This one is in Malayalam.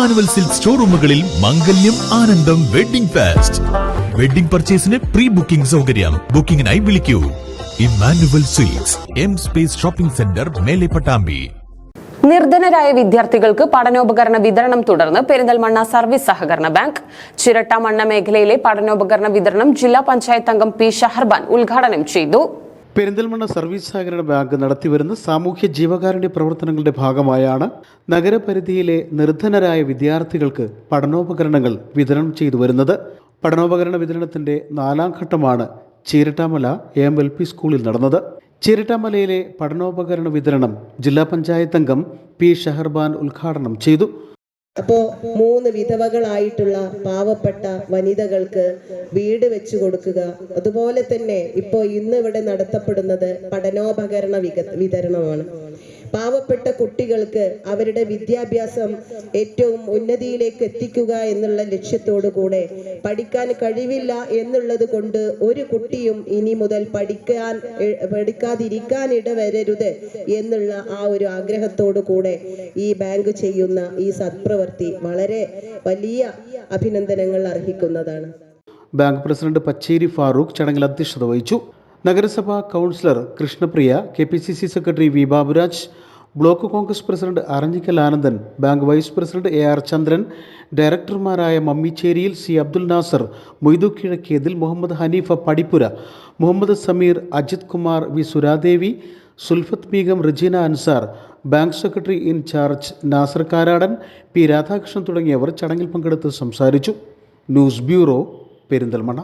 ഇമ്മാനുവൽ സിൽക്ക് ഷോറൂമുകളിൽ മംഗല്യം ആനന്ദം വെഡിംഗ് ഫാസ്റ്റ്. വെഡിംഗ് പർച്ചേസിന് പ്രീ ബുക്കിംഗ് സൗകര്യം. ബുക്കിംഗിനായി വിളിക്കൂ. Emmanuel Silks M space shopping centre Mele Pattambi. നിർധനരായ വിദ്യാർത്ഥികൾക്ക് പഠനോപകരണ വിതരണം തുടർന്ന് പെരിന്തൽമണ്ണ സർവീസ് സഹകരണ ബാങ്ക് ചിരട്ട മണ്ണ മേഖലയിലെ പഠനോപകരണ വിതരണം ജില്ലാ പഞ്ചായത്ത് അംഗം പി ഷഹർബാൻ ഉദ്ഘാടനം ചെയ്തു. പെരിന്തൽമണ്ണ സർവീസ് സഹകരണ ബാങ്ക് നടത്തിവരുന്ന സാമൂഹ്യ ജീവകാരുണ്യ പ്രവർത്തനങ്ങളുടെ ഭാഗമായാണ് നഗരപരിധിയിലെ നിർധനരായ വിദ്യാർത്ഥികൾക്ക് പഠനോപകരണങ്ങൾ വിതരണം ചെയ്തു വരുന്നത്. പഠനോപകരണ വിതരണത്തിന്റെ നാലാം ഘട്ടമാണ് ചീരട്ടാമല എം എൽ പി സ്കൂളിൽ നടന്നത്. ചീരട്ടാമലയിലെ പഠനോപകരണ വിതരണം ജില്ലാ പഞ്ചായത്ത് അംഗം പി ഷഹർബാൻ ഉദ്ഘാടനം ചെയ്തു. അപ്പോൾ മൂന്ന് വിധവകളായിട്ടുള്ള പാവപ്പെട്ട വനിതകൾക്ക് വീട് വെച്ചു കൊടുക്കുക. അതുപോലെ തന്നെ ഇപ്പോൾ ഇന്ന് ഇവിടെ നടത്തപ്പെടുന്നത് പഠനോപകരണ വിതരണമാണ്. പാവപ്പെട്ട കുട്ടികൾക്ക് അവരുടെ വിദ്യാഭ്യാസം ഏറ്റവും ഉന്നതിയിലേക്ക് എത്തിക്കുക എന്നുള്ള ലക്ഷ്യത്തോടു കൂടെ പഠിക്കാൻ കഴിവില്ല എന്നുള്ളത് കൊണ്ട് ഒരു കുട്ടിയും ഇനി മുതൽ പഠിക്കാൻ പഠിക്കാതിരിക്കാൻ ഇടവരരുത് എന്നുള്ള ആ ഒരു ആഗ്രഹത്തോടു കൂടെ ഈ ബാങ്ക് ചെയ്യുന്ന ഈ സത്പ്രവൃത്തി വളരെ വലിയ അഭിനന്ദനങ്ങൾ അർഹിക്കുന്നതാണ്. ബാങ്ക് പ്രസിഡന്റ് പച്ചേരി ഫാറൂഖ് ചടങ്ങിൽ അധ്യക്ഷത വഹിച്ചു. നഗരസഭാ councillor Krishnapriya K P C C secretary V Baburaj block Congress president Aranjikkal Anandan bank vice president A R Chandran ഡയറക്ടർമാരായ മമ്മിച്ചേരിയിൽ C Abdul Nasar Moidu Kizhakkethil Muhammad Hanifa Padippura Muhammad Sameer Ajith Kumar V Suradevi Sulfath Beegum Rejina Ansar bank secretary in charge Nasar Karadan P Radhakrishnan തുടങ്ങിയവർ ചടങ്ങിൽ പങ്കെടുത്ത് സംസാരിച്ചു. News bureau Perinthalmanna.